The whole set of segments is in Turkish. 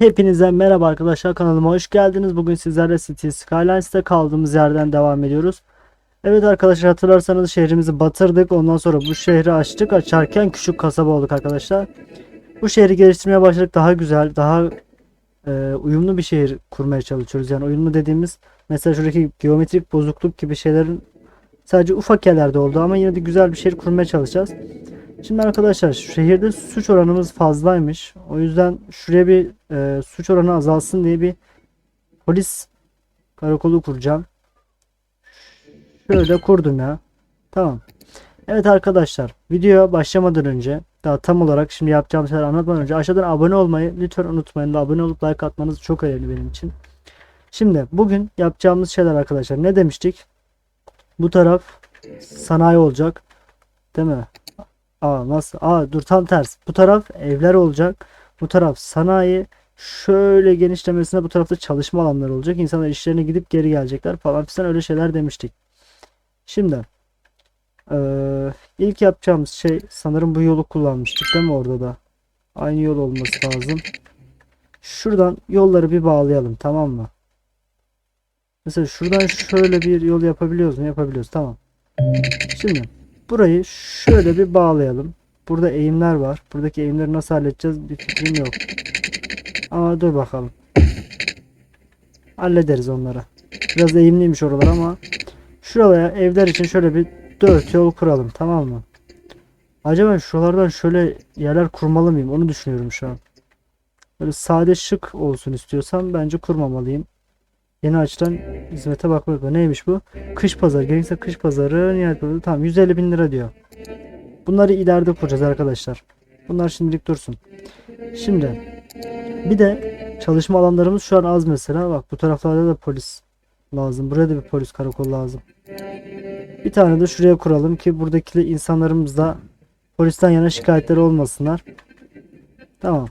Hepinize merhaba arkadaşlar kanalıma hoş geldiniz. Bugün sizlerle City Skylines'te kaldığımız yerden devam ediyoruz. Evet arkadaşlar hatırlarsanız şehrimizi batırdık. Ondan sonra bu şehri açtık. Açarken küçük kasaba olduk arkadaşlar. Bu şehri geliştirmeye başladık. Daha güzel, daha e, uyumlu bir şehir kurmaya çalışıyoruz. Yani uyumlu dediğimiz mesela şuradaki geometrik bozukluk gibi şeylerin sadece ufak yerlerde oldu ama yine de güzel bir şehir kurmaya çalışacağız. Şimdi arkadaşlar şehirde suç oranımız fazlaymış. O yüzden şuraya bir e, suç oranı azalsın diye bir polis karakolu kuracağım. Şöyle kurdum ya. Tamam. Evet arkadaşlar videoya başlamadan önce daha tam olarak şimdi yapacağım şeyler anlatmadan önce aşağıdan abone olmayı lütfen unutmayın. Da abone olup like atmanız çok önemli benim için. Şimdi bugün yapacağımız şeyler arkadaşlar ne demiştik? Bu taraf sanayi olacak. Değil mi? Aa nasıl? Aa dur tam ters. Bu taraf evler olacak. Bu taraf sanayi. Şöyle genişlemesine bu tarafta çalışma alanları olacak. İnsanlar işlerine gidip geri gelecekler falan filan öyle şeyler demiştik. Şimdi eee, ilk yapacağımız şey sanırım bu yolu kullanmıştık değil mi orada da? Aynı yol olması lazım. Şuradan yolları bir bağlayalım tamam mı? Mesela şuradan şöyle bir yol yapabiliyoruz mu? Yapabiliyoruz. Tamam. Şimdi burayı şöyle bir bağlayalım. Burada eğimler var. Buradaki eğimleri nasıl halledeceğiz bir fikrim yok. Ama dur bakalım. Hallederiz onları. Biraz eğimliymiş oralar ama şuraya evler için şöyle bir dört yol kuralım tamam mı? Acaba şuralardan şöyle yerler kurmalı mıyım? Onu düşünüyorum şu an. Böyle sade şık olsun istiyorsam bence kurmamalıyım. Yeni açılan hizmete bakmak var. Neymiş bu? Kış pazarı. Gerekirse kış pazarı. Nihayet pazarı. Tamam 150 bin lira diyor. Bunları ileride kuracağız arkadaşlar. Bunlar şimdilik dursun. Şimdi bir de çalışma alanlarımız şu an az mesela. Bak bu taraflarda da polis lazım. Buraya da bir polis karakolu lazım. Bir tane de şuraya kuralım ki buradaki insanlarımız da polisten yana şikayetleri olmasınlar. Tamam.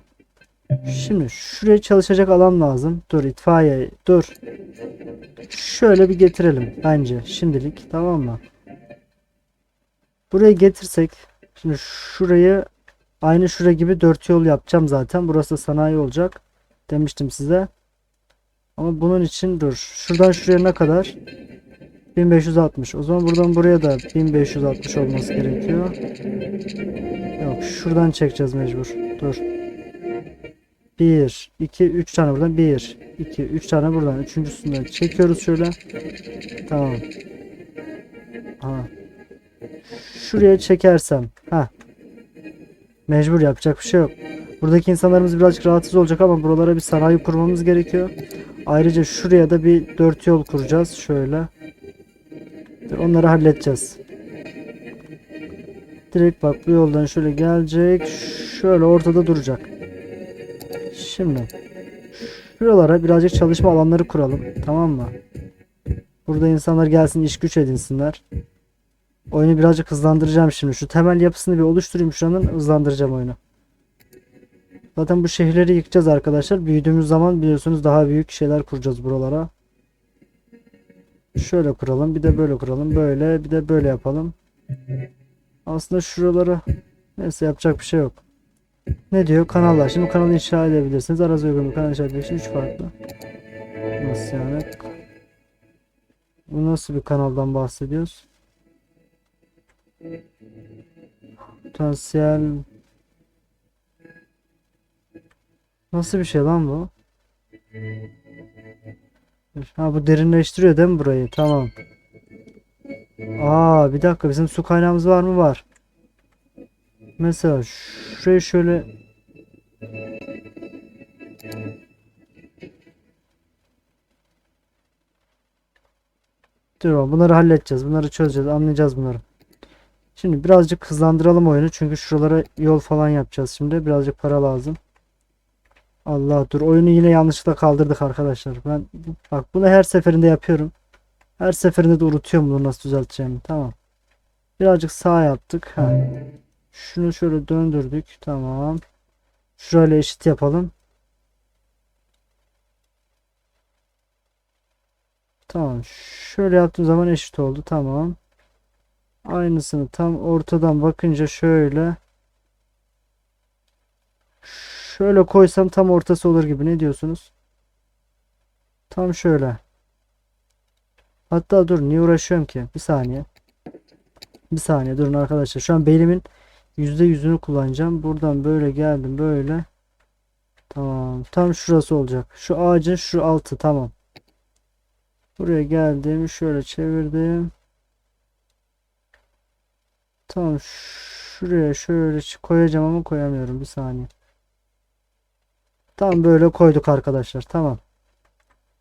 Şimdi şuraya çalışacak alan lazım. Dur itfaiye dur. Şöyle bir getirelim bence şimdilik tamam mı? Buraya getirsek şimdi şurayı aynı şura gibi dört yol yapacağım zaten. Burası sanayi olacak. Demiştim size. Ama bunun için dur. Şuradan şuraya ne kadar? 1560. O zaman buradan buraya da 1560 olması gerekiyor. Yok şuradan çekeceğiz mecbur. Dur. 1, 2, 3 tane buradan. 1, 2, 3 tane buradan. Üçüncüsünden çekiyoruz şöyle. Tamam. Aha. Şuraya çekersem. Ha. Mecbur yapacak bir şey yok. Buradaki insanlarımız birazcık rahatsız olacak ama buralara bir sanayi kurmamız gerekiyor. Ayrıca şuraya da bir dört yol kuracağız. Şöyle. Onları halledeceğiz. Direkt bak bu yoldan şöyle gelecek. Şöyle ortada duracak. Şimdi şuralara birazcık çalışma alanları kuralım. Tamam mı? Burada insanlar gelsin iş güç edinsinler. Oyunu birazcık hızlandıracağım şimdi. Şu temel yapısını bir oluşturayım şuranın hızlandıracağım oyunu. Zaten bu şehirleri yıkacağız arkadaşlar. Büyüdüğümüz zaman biliyorsunuz daha büyük şeyler kuracağız buralara. Şöyle kuralım. Bir de böyle kuralım. Böyle bir de böyle yapalım. Aslında şuraları neyse yapacak bir şey yok. Ne diyor? Kanallar. Şimdi kanalı inşa edebilirsiniz. Arazi uygulama kanal inşa edebilirsiniz. 3 farklı. Nasıl yani? Bu nasıl bir kanaldan bahsediyoruz? Potansiyel Nasıl bir şey lan bu? Ha bu derinleştiriyor değil mi burayı? Tamam. Aa bir dakika bizim su kaynağımız var mı? Var. Mesela şurayı şöyle oğlum, bunları halledeceğiz. Bunları çözeceğiz. Anlayacağız bunları. Şimdi birazcık hızlandıralım oyunu. Çünkü şuralara yol falan yapacağız şimdi. Birazcık para lazım. Allah dur oyunu yine yanlışlıkla kaldırdık arkadaşlar. Ben bak bunu her seferinde yapıyorum. Her seferinde de unutuyorum bunu nasıl düzelteceğimi. Tamam. Birazcık sağ yaptık. Ha. Şunu şöyle döndürdük. Tamam. Şurayla eşit yapalım. Tamam. Şöyle yaptığım zaman eşit oldu. Tamam. Aynısını tam ortadan bakınca şöyle Şöyle koysam tam ortası olur gibi. Ne diyorsunuz? Tam şöyle. Hatta dur niye uğraşıyorum ki? Bir saniye. Bir saniye durun arkadaşlar. Şu an beynimin %100'ünü kullanacağım. Buradan böyle geldim böyle. Tamam. Tam şurası olacak. Şu ağacın şu altı tamam. Buraya geldim. Şöyle çevirdim. Tamam. Şuraya şöyle koyacağım ama koyamıyorum. Bir saniye. Tam böyle koyduk arkadaşlar. Tamam.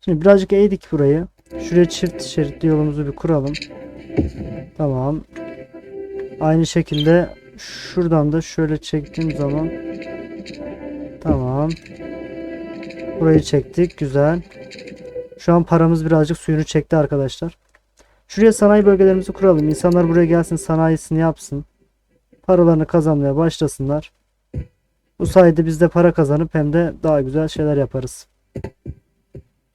Şimdi birazcık eğdik burayı. Şuraya çift şeritli yolumuzu bir kuralım. Tamam. Aynı şekilde şuradan da şöyle çektiğim zaman tamam. Burayı çektik. Güzel. Şu an paramız birazcık suyunu çekti arkadaşlar. Şuraya sanayi bölgelerimizi kuralım. İnsanlar buraya gelsin sanayisini yapsın. Paralarını kazanmaya başlasınlar. Bu sayede biz de para kazanıp hem de daha güzel şeyler yaparız.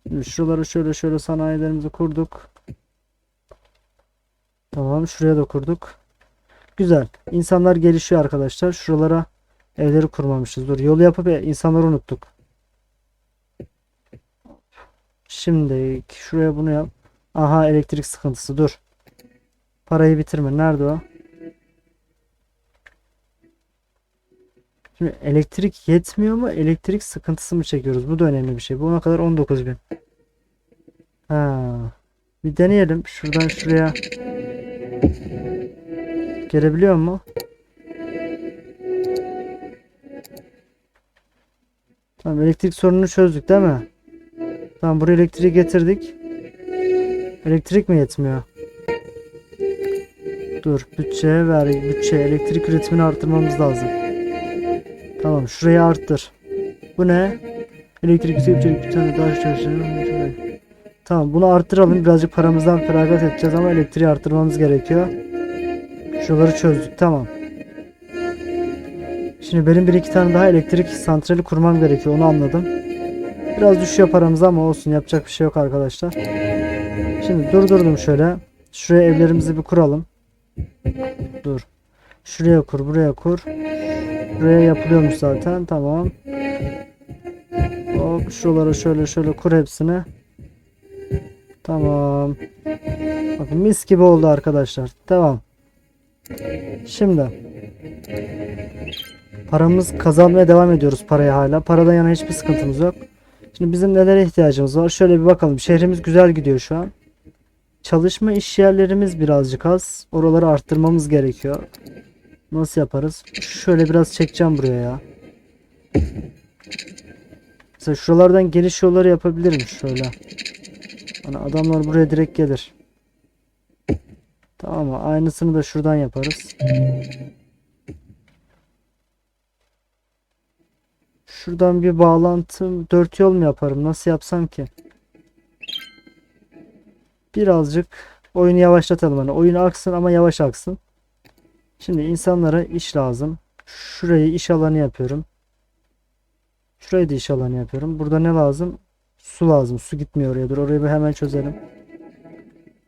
Şimdi şuraları şöyle şöyle sanayilerimizi kurduk. Tamam şuraya da kurduk. Güzel. İnsanlar gelişiyor arkadaşlar. Şuralara evleri kurmamışız. Dur yolu yapıp e, insanları unuttuk. Şimdi şuraya bunu yap. Aha elektrik sıkıntısı dur. Parayı bitirme. Nerede o? Şimdi elektrik yetmiyor mu? Elektrik sıkıntısı mı çekiyoruz? Bu da önemli bir şey. Bu ona kadar 19.000. Ha. Bir deneyelim. Şuradan şuraya gelebiliyor mu? Tamam elektrik sorununu çözdük değil mi? Tamam buraya elektriği getirdik. Elektrik mi yetmiyor? Dur bütçe ver bütçe elektrik üretimini arttırmamız lazım. Tamam şurayı arttır. Bu ne? Elektrik bir tane daha çalışıyor. Tamam bunu arttıralım. Birazcık paramızdan feragat edeceğiz ama elektriği arttırmamız gerekiyor. Şuraları çözdük. Tamam. Şimdi benim bir iki tane daha elektrik santrali kurmam gerekiyor. Onu anladım. Biraz düşüyor paramız ama olsun. Yapacak bir şey yok arkadaşlar. Şimdi durdurdum şöyle. Şuraya evlerimizi bir kuralım. Dur. Şuraya kur, buraya kur. Buraya yapılıyormuş zaten. Tamam. Hop şuralara şöyle şöyle kur hepsini. Tamam. Bakın mis gibi oldu arkadaşlar. Devam. Şimdi paramız kazanmaya devam ediyoruz parayı hala. Paradan yana hiçbir sıkıntımız yok. Şimdi bizim nelere ihtiyacımız var? Şöyle bir bakalım. Şehrimiz güzel gidiyor şu an. Çalışma iş yerlerimiz birazcık az. Oraları arttırmamız gerekiyor. Nasıl yaparız? Şöyle biraz çekeceğim buraya ya. Mesela şuralardan geliş yolları yapabilirim şöyle. Hani adamlar buraya direkt gelir. Tamam mı? Aynısını da şuradan yaparız. Şuradan bir bağlantı dört yol mu yaparım? Nasıl yapsam ki? Birazcık oyunu yavaşlatalım. Hani oyun aksın ama yavaş aksın. Şimdi insanlara iş lazım. Şurayı iş alanı yapıyorum. Şurayı da iş alanı yapıyorum. Burada ne lazım? Su lazım. Su gitmiyor oraya. Dur orayı bir hemen çözelim.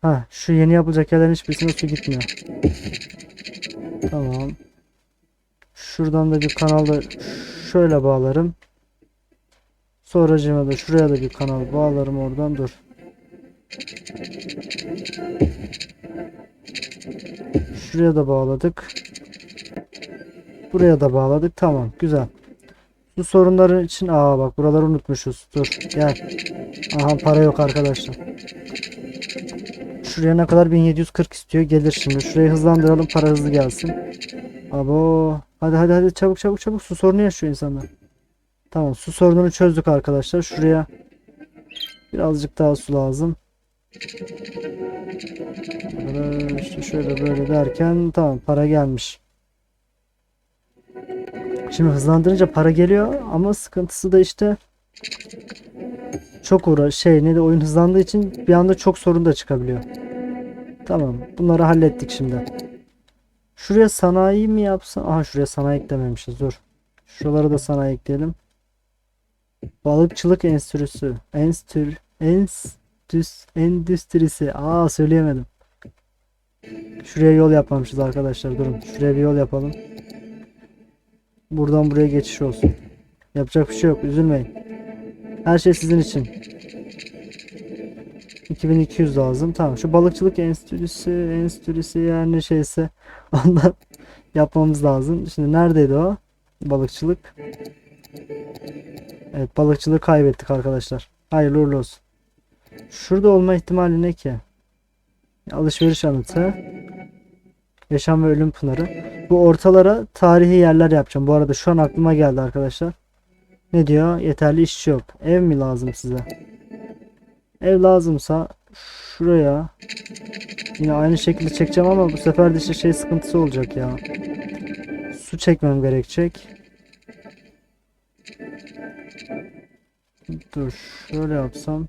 Ha, şu yeni yapılacak yerlerin hiçbirisine su gitmiyor. Tamam. Şuradan da bir kanalda şöyle bağlarım. Sonracığıma da şuraya da bir kanal bağlarım oradan dur. Şuraya da bağladık. Buraya da bağladık. Tamam. Güzel. Su sorunları için aa bak buraları unutmuşuz. Dur gel. Aha para yok arkadaşlar. Şuraya ne kadar 1740 istiyor. Gelir şimdi. Şurayı hızlandıralım. Para hızlı gelsin. Abo. Hadi hadi hadi çabuk çabuk çabuk. Su sorunu yaşıyor insanlar. Tamam su sorununu çözdük arkadaşlar. Şuraya birazcık daha su lazım. Böyle işte şöyle böyle derken tamam para gelmiş. Şimdi hızlandırınca para geliyor ama sıkıntısı da işte çok uğra şey ne de oyun hızlandığı için bir anda çok sorun da çıkabiliyor. Tamam bunları hallettik şimdi. Şuraya sanayi mi yapsam? Aha şuraya sanayi eklememişiz dur. Şuraları da sanayi ekleyelim. Balıkçılık enstitüsü. Enstitü enstitüs endüstrisi. Aa söyleyemedim. Şuraya yol yapmamışız arkadaşlar. Durun. Şuraya bir yol yapalım. Buradan buraya geçiş olsun. Yapacak bir şey yok. Üzülmeyin. Her şey sizin için. 2200 lazım. Tamam. Şu balıkçılık enstitüsü, enstitüsü yani şeyse ondan yapmamız lazım. Şimdi neredeydi o? Balıkçılık. Evet balıkçılığı kaybettik arkadaşlar. Hayırlı uğurlu olsun. Şurada olma ihtimali ne ki? Alışveriş anıtı. Yaşam ve ölüm pınarı. Bu ortalara tarihi yerler yapacağım. Bu arada şu an aklıma geldi arkadaşlar. Ne diyor? Yeterli işçi yok. Ev mi lazım size? Ev lazımsa şuraya yine aynı şekilde çekeceğim ama bu sefer de işte şey sıkıntısı olacak ya. Su çekmem gerekecek. Dur şöyle yapsam.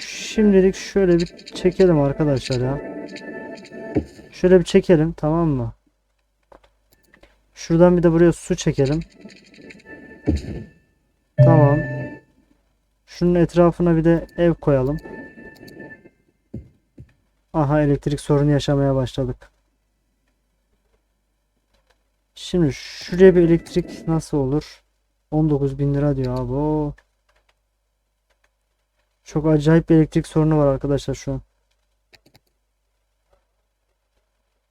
Şimdilik şöyle bir çekelim arkadaşlar ya. Şöyle bir çekelim tamam mı? Şuradan bir de buraya su çekelim. Tamam. Şunun etrafına bir de ev koyalım. Aha elektrik sorunu yaşamaya başladık. Şimdi şuraya bir elektrik nasıl olur? 19 bin lira diyor abi o. Çok acayip bir elektrik sorunu var arkadaşlar şu an.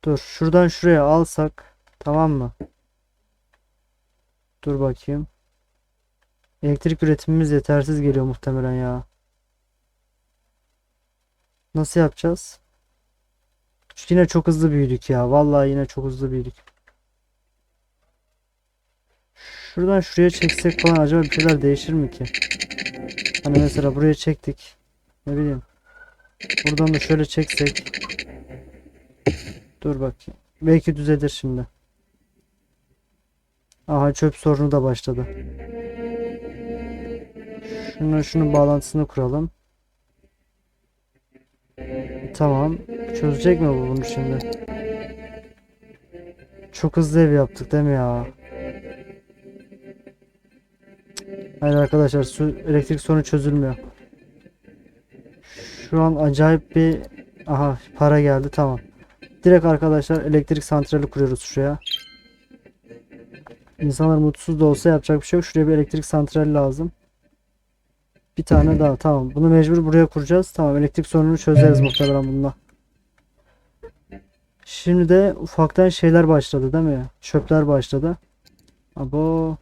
Dur şuradan şuraya alsak tamam mı? Dur bakayım. Elektrik üretimimiz yetersiz geliyor muhtemelen ya. Nasıl yapacağız? Yine çok hızlı büyüdük ya. Vallahi yine çok hızlı büyüdük. Şuradan şuraya çeksek falan acaba bir şeyler değişir mi ki? Hani mesela buraya çektik. Ne bileyim. Buradan da şöyle çeksek. Dur bakayım. Belki düzelir şimdi. Aha çöp sorunu da başladı. Şunu şunun bağlantısını kuralım. Tamam. Çözecek mi bu bunu şimdi? Çok hızlı ev yaptık değil mi ya? Hayır arkadaşlar su elektrik sorunu çözülmüyor. Şu an acayip bir aha para geldi tamam. Direkt arkadaşlar elektrik santrali kuruyoruz şuraya. İnsanlar mutsuz da olsa yapacak bir şey yok. Şuraya bir elektrik santrali lazım. Bir tane daha tamam. Bunu mecbur buraya kuracağız. Tamam elektrik sorununu çözeriz muhtemelen bununla. Şimdi de ufaktan şeyler başladı değil mi? Çöpler başladı. Abo.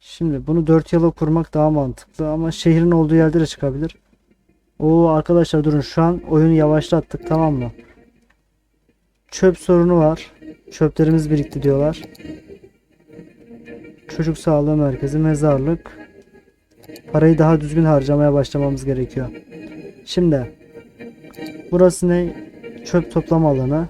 Şimdi bunu 4 yıla kurmak daha mantıklı ama şehrin olduğu yerde de çıkabilir. Oo arkadaşlar durun şu an oyunu yavaşlattık tamam mı? Çöp sorunu var. Çöplerimiz birikti diyorlar. Çocuk sağlığı merkezi, mezarlık. Parayı daha düzgün harcamaya başlamamız gerekiyor. Şimdi burası ne? Çöp toplama alanı.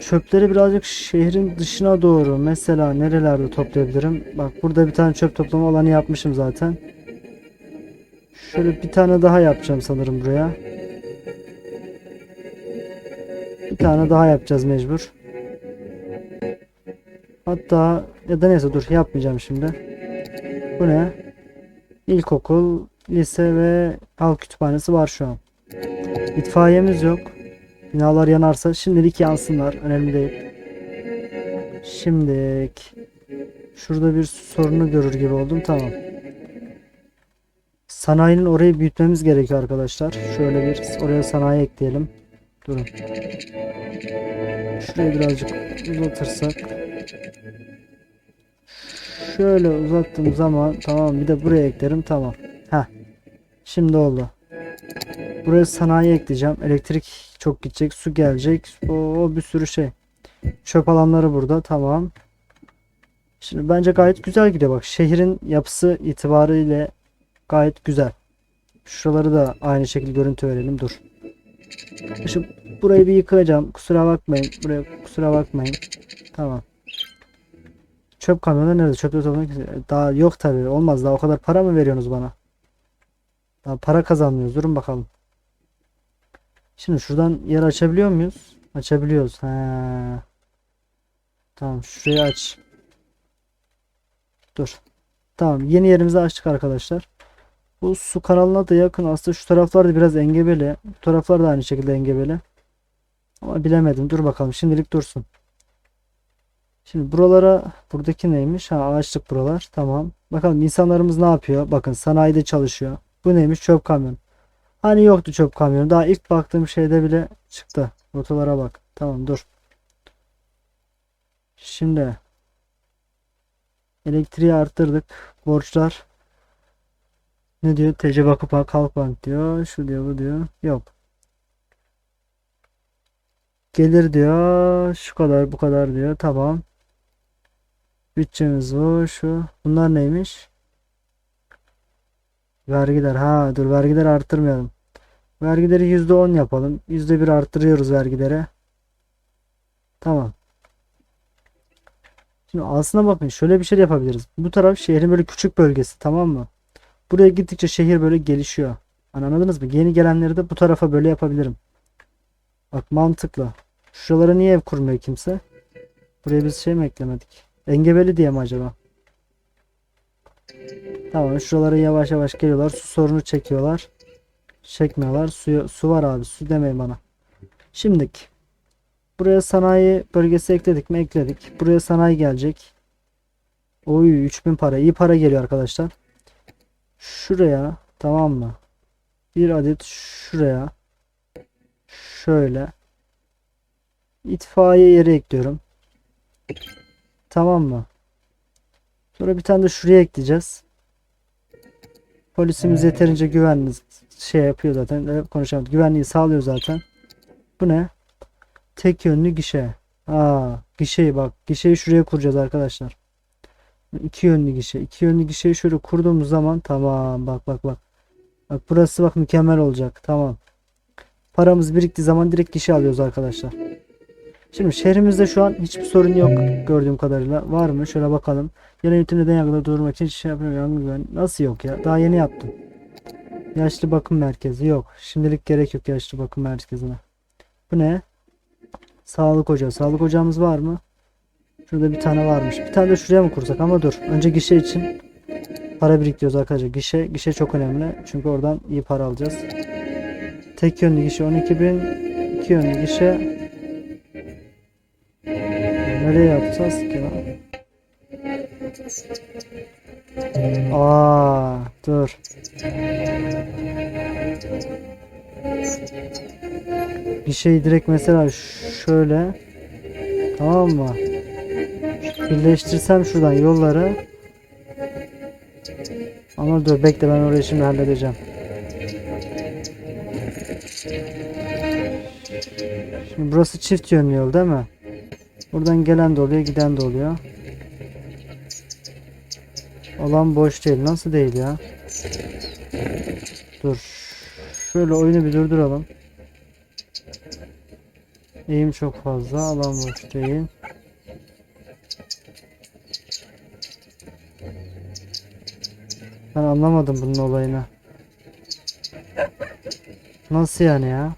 Çöpleri birazcık şehrin dışına doğru mesela nerelerde toplayabilirim? Bak burada bir tane çöp toplama alanı yapmışım zaten. Şöyle bir tane daha yapacağım sanırım buraya. Bir tane daha yapacağız mecbur. Hatta ya da neyse dur yapmayacağım şimdi. Bu ne? İlkokul, lise ve halk kütüphanesi var şu an. İtfaiyemiz yok. Binalar yanarsa şimdilik yansınlar. Önemli değil. Şimdilik şurada bir sorunu görür gibi oldum. Tamam. Sanayinin orayı büyütmemiz gerekiyor arkadaşlar. Şöyle bir oraya sanayi ekleyelim. Durun. Şurayı birazcık uzatırsak. Şöyle uzattığım zaman tamam bir de buraya eklerim tamam. Ha. Şimdi oldu. Buraya sanayi ekleyeceğim. Elektrik çok gidecek. Su gelecek. O, bir sürü şey. Çöp alanları burada. Tamam. Şimdi bence gayet güzel gidiyor. Bak şehrin yapısı itibariyle gayet güzel. Şuraları da aynı şekilde görüntü verelim. Dur. Şimdi burayı bir yıkayacağım. Kusura bakmayın. Buraya kusura bakmayın. Tamam. Çöp kamyonu nerede? Çöpleri toplamak daha yok tabii. Olmaz daha o kadar para mı veriyorsunuz bana? Daha para kazanmıyoruz. Durun bakalım. Şimdi şuradan yer açabiliyor muyuz? Açabiliyoruz. He. Tamam şurayı aç. Dur. Tamam yeni yerimizi açtık arkadaşlar. Bu su kanalına da yakın. Aslında şu taraflar da biraz engebeli. Bu taraflar da aynı şekilde engebeli. Ama bilemedim. Dur bakalım. Şimdilik dursun. Şimdi buralara buradaki neymiş? Ha ağaçlık buralar. Tamam. Bakalım insanlarımız ne yapıyor? Bakın sanayide çalışıyor. Bu neymiş? Çöp kamyonu. Hani yoktu çöp kamyonu. Daha ilk baktığım şeyde bile çıktı. Rotalara bak. Tamam dur. Şimdi elektriği arttırdık. Borçlar ne diyor? TC Vakıf Halkbank diyor. Şu diyor bu diyor. Yok. Gelir diyor. Şu kadar bu kadar diyor. Tamam. Bütçemiz bu şu. Bunlar neymiş? Vergiler. Ha dur vergileri arttırmayalım. Vergileri %10 yapalım. %1 arttırıyoruz vergileri. Tamam. Şimdi aslına bakın şöyle bir şey yapabiliriz. Bu taraf şehrin böyle küçük bölgesi tamam mı? Buraya gittikçe şehir böyle gelişiyor. Hani anladınız mı? Yeni gelenleri de bu tarafa böyle yapabilirim. Bak mantıklı. Şuralara niye ev kurmuyor kimse? Buraya biz şey mi eklemedik? Engebeli diye mi acaba? Tamam şuralara yavaş yavaş geliyorlar. Su sorunu çekiyorlar. Çekmiyorlar. Suyu, su var abi. Su demeyin bana. Şimdik. Buraya sanayi bölgesi ekledik mi? Ekledik. Buraya sanayi gelecek. Oy 3000 para. İyi para geliyor arkadaşlar. Şuraya tamam mı? Bir adet şuraya. Şöyle. İtfaiye yeri ekliyorum. Tamam mı? Sonra bir tane de şuraya ekleyeceğiz. Polisimiz yeterince güvenli şey yapıyor zaten. Evet, konuşamadım. Güvenliği sağlıyor zaten. Bu ne? Tek yönlü gişe. Aa, gişeyi bak. Gişeyi şuraya kuracağız arkadaşlar. İki yönlü gişe. İki yönlü gişeyi şöyle kurduğumuz zaman tamam bak bak bak. Bak burası bak mükemmel olacak. Tamam. Paramız biriktiği zaman direkt gişe alıyoruz arkadaşlar. Şimdi şehrimizde şu an hiçbir sorun yok gördüğüm kadarıyla. Var mı? Şöyle bakalım. Yeni yönetim neden yangında durmak için şey güven. Nasıl yok ya? Daha yeni yaptım. Yaşlı bakım merkezi yok. Şimdilik gerek yok yaşlı bakım merkezine. Bu ne? Sağlık ocağı. Sağlık ocağımız var mı? Şurada bir tane varmış. Bir tane de şuraya mı kursak ama dur. Önce gişe için para biriktiriyoruz arkadaşlar. Gişe, gişe çok önemli. Çünkü oradan iyi para alacağız. Tek yönlü gişe 12.000. iki yönlü gişe nereye yapacağız ki lan? Aa, dur. Gişeyi direkt mesela şöyle tamam mı? Birleştirsem şuradan yolları ama dur bekle ben orayı şimdi halledeceğim. Şimdi burası çift yönlü yol değil mi? Buradan gelen de oluyor giden de oluyor. Alan boş değil. Nasıl değil ya? Dur. Şöyle oyunu bir durduralım. Eğim çok fazla. Alan boş değil. Ben anlamadım bunun olayını. Nasıl yani ya?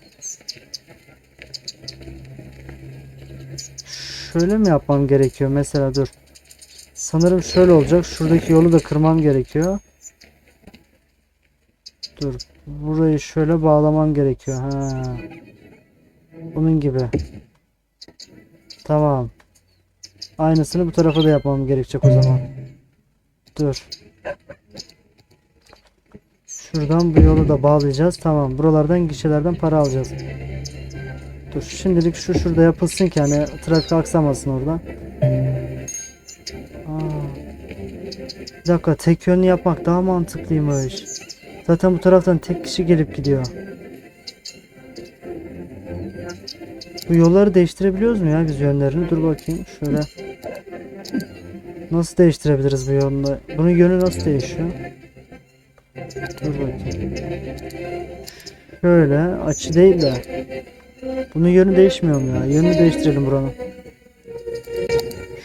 Şöyle mi yapmam gerekiyor mesela dur. Sanırım şöyle olacak. Şuradaki yolu da kırmam gerekiyor. Dur. Burayı şöyle bağlamam gerekiyor. Ha. Bunun gibi. Tamam. Aynısını bu tarafa da yapmam gerekecek o zaman. Dur. Şuradan bu yolu da bağlayacağız. Tamam. Buralardan gişelerden para alacağız. Dur. Şimdilik şu şurada yapılsın ki hani trafik aksamasın orada. Aa. Bir dakika tek yönlü yapmak daha mantıklıymış. Zaten bu taraftan tek kişi gelip gidiyor. Bu yolları değiştirebiliyoruz mu ya biz yönlerini? Dur bakayım şöyle. Nasıl değiştirebiliriz bu yolunu? Bunun yönü nasıl değişiyor? Şöyle açı değil de. Bunun yönü değişmiyor mu ya? Yönünü değiştirelim buranın.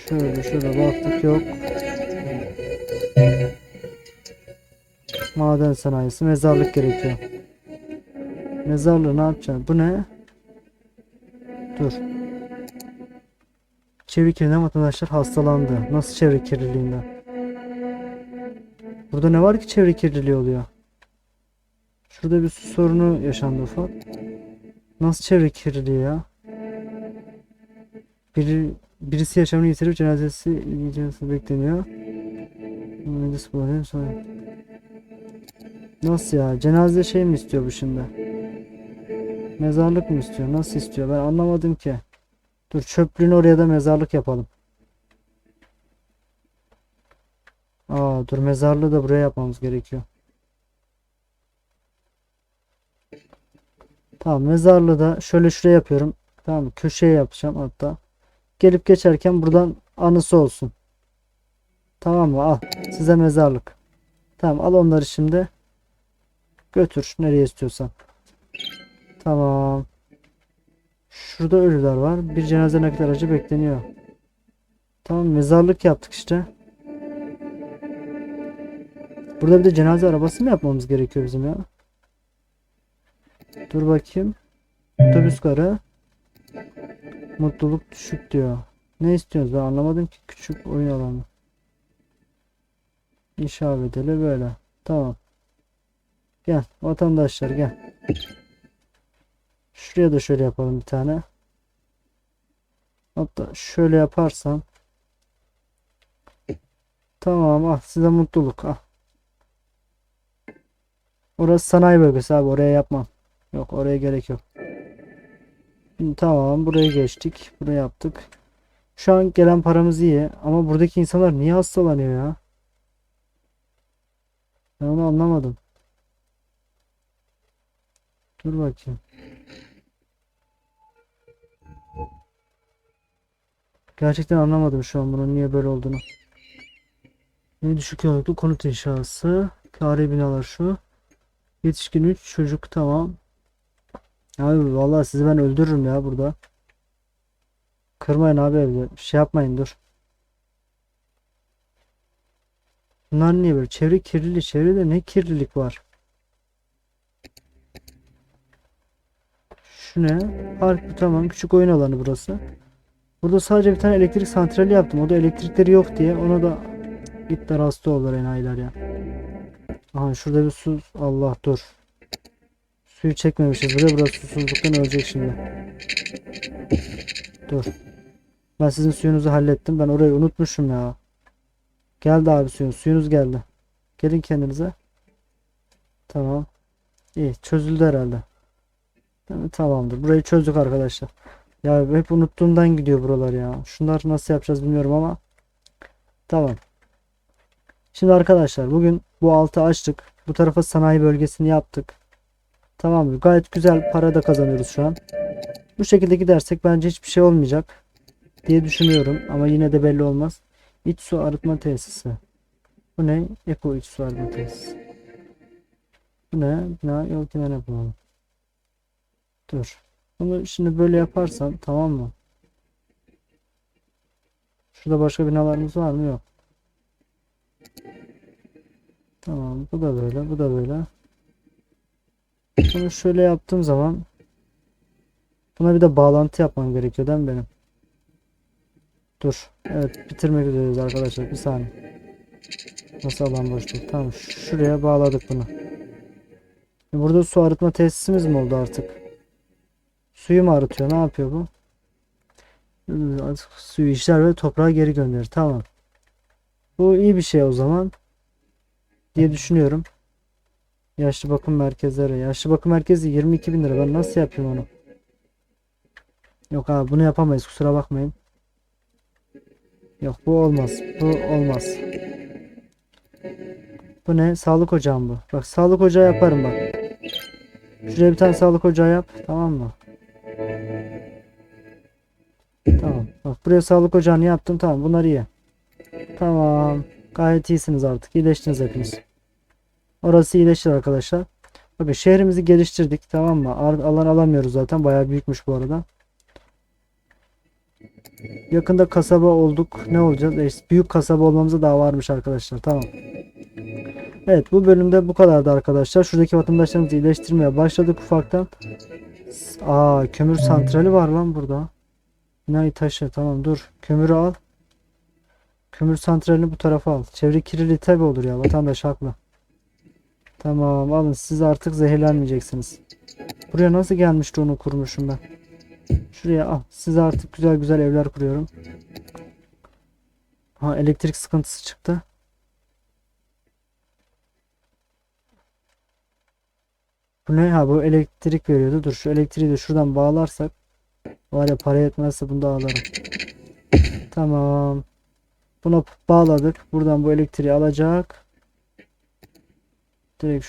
Şöyle şöyle baktık yok. Maden sanayisi mezarlık gerekiyor. Mezarlığı ne yapacaksın? Bu ne? Dur. Çevre kirliliğinden vatandaşlar hastalandı. Nasıl çevre kirliliğinden? Burada ne var ki çevre kirliliği oluyor? Şurada bir su sorunu yaşandı ufak. Nasıl çevre kirliliği ya? Biri, birisi yaşamını yitirip cenazesi cenazesi bekleniyor. Nasıl ya? Cenaze şey mi istiyor bu şimdi? Mezarlık mı istiyor? Nasıl istiyor? Ben anlamadım ki. Dur çöplüğün oraya da mezarlık yapalım. Aa dur mezarlığı da buraya yapmamız gerekiyor. Tamam mezarlığı da şöyle şuraya yapıyorum. Tamam köşeye yapacağım hatta. Gelip geçerken buradan anısı olsun. Tamam mı? Al. Size mezarlık. Tamam al onları şimdi. Götür nereye istiyorsan. Tamam. Şurada ölüler var. Bir cenaze nakit aracı bekleniyor. Tamam mezarlık yaptık işte. Burada bir de cenaze arabası mı yapmamız gerekiyor bizim ya? Dur bakayım. Otobüs karı. Mutluluk düşük diyor. Ne istiyoruz ben anlamadım ki. Küçük oyun alanı. İnşa bedeli böyle. Tamam. Gel vatandaşlar gel. Şuraya da şöyle yapalım bir tane. Hatta şöyle yaparsam. Tamam ah size mutluluk ah. Orası sanayi bölgesi abi oraya yapmam. Yok oraya gerek yok. Şimdi tamam buraya geçtik. Buraya yaptık. Şu an gelen paramız iyi ama buradaki insanlar niye hastalanıyor ya? Ben onu anlamadım. Dur bakayım. Gerçekten anlamadım şu an bunun niye böyle olduğunu. Ne düşük yoğunluklu konut inşası. Kâri binalar şu. Yetişkin 3 çocuk tamam. Abi vallahi sizi ben öldürürüm ya burada. Kırmayın abi evde. Şey yapmayın dur. Bunlar niye böyle? Çevre kirliliği. Çevrede ne kirlilik var? Şu ne? Park tamam. Küçük oyun alanı burası. Burada sadece bir tane elektrik santrali yaptım. O da elektrikleri yok diye. Ona da gittiler hasta oldular enayiler ya. Aha şurada bir su. Allah dur. Suyu çekmemişiz. Buraya burası susuzluktan ölecek şimdi. Dur. Ben sizin suyunuzu hallettim. Ben orayı unutmuşum ya. Geldi abi suyun. Suyunuz geldi. Gelin kendinize. Tamam. İyi. Çözüldü herhalde. Tamam, Tamamdır. Burayı çözdük arkadaşlar. Ya hep unuttuğumdan gidiyor buralar ya. Şunlar nasıl yapacağız bilmiyorum ama. Tamam. Şimdi arkadaşlar bugün bu altı açtık. Bu tarafa sanayi bölgesini yaptık. Tamam mı? Gayet güzel para da kazanıyoruz şu an. Bu şekilde gidersek bence hiçbir şey olmayacak diye düşünüyorum ama yine de belli olmaz. İç su arıtma tesisi. Bu ne? Eko iç su arıtma tesisi. Bu ne? Bina yol kenarı yapalım. Dur. Bunu şimdi böyle yaparsam tamam mı? Şurada başka binalarımız var mı? Yok. Tamam. Bu da böyle. Bu da böyle. Bunu şöyle yaptığım zaman buna bir de bağlantı yapmam gerekiyor değil mi benim? Dur. Evet bitirmek üzereyiz arkadaşlar. Bir saniye. Nasıl alan boşluk? Tamam. Şuraya bağladık bunu. Burada su arıtma tesisimiz mi oldu artık? Suyu mu arıtıyor? Ne yapıyor bu? Artık suyu işler ve toprağa geri gönderir. Tamam. Bu iyi bir şey o zaman. Diye düşünüyorum. Yaşlı bakım merkezleri. Yaşlı bakım merkezi 22 bin lira. Ben nasıl yapayım onu? Yok abi bunu yapamayız. Kusura bakmayın. Yok bu olmaz. Bu olmaz. Bu ne? Sağlık ocağı bu? Bak sağlık ocağı yaparım bak. Şuraya bir tane sağlık ocağı yap. Tamam mı? Tamam. Bak buraya sağlık ocağını yaptım. Tamam bunlar iyi. Tamam. Gayet iyisiniz artık. İyileştiniz hepiniz. Orası iyileşir arkadaşlar. Bakın şehrimizi geliştirdik. Tamam mı? Alan alamıyoruz zaten. Bayağı büyükmüş bu arada. Yakında kasaba olduk. Ne olacağız? E, büyük kasaba olmamıza daha varmış arkadaşlar. Tamam. Evet bu bölümde bu kadardı arkadaşlar. Şuradaki vatandaşlarımızı iyileştirmeye başladık ufaktan. Aa kömür santrali var lan burada. Binayı taşı. Tamam dur. Kömürü al. Kömür santralini bu tarafa al. Çevre kirliliği tabi olur ya. Vatandaş haklı. Tamam alın siz artık zehirlenmeyeceksiniz. Buraya nasıl gelmişti onu kurmuşum ben. Şuraya al. Size artık güzel güzel evler kuruyorum. Ha elektrik sıkıntısı çıktı. Bu ne? Ha bu elektrik veriyordu. Dur şu elektriği de şuradan bağlarsak var ya para yetmezse bunu da alırım. Tamam. Buna bağladık. Buradan bu elektriği alacak. Direkt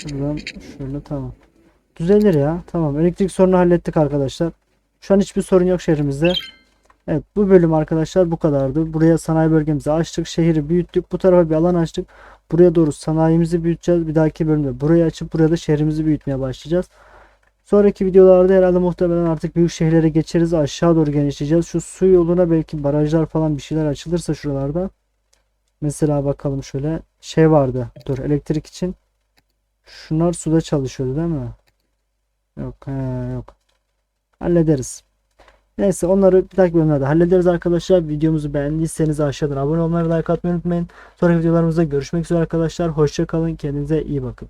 şuradan şöyle tamam. Düzelir ya. Tamam. Elektrik sorunu hallettik arkadaşlar. Şu an hiçbir sorun yok şehrimizde. Evet bu bölüm arkadaşlar bu kadardı. Buraya sanayi bölgemizi açtık. Şehri büyüttük. Bu tarafa bir alan açtık. Buraya doğru sanayimizi büyüteceğiz. Bir dahaki bölümde burayı açıp buraya da şehrimizi büyütmeye başlayacağız. Sonraki videolarda herhalde muhtemelen artık büyük şehirlere geçeriz. Aşağı doğru genişleyeceğiz. Şu su yoluna belki barajlar falan bir şeyler açılırsa şuralarda. Mesela bakalım şöyle. Şey vardı. Dur elektrik için. Şunlar suda çalışıyordu değil mi? Yok he, yok. Hallederiz. Neyse onları bir dahaki bölümlerde hallederiz arkadaşlar. Videomuzu beğendiyseniz aşağıdan abone olmayı ve like atmayı unutmayın. Sonraki videolarımızda görüşmek üzere arkadaşlar. Hoşça kalın. Kendinize iyi bakın.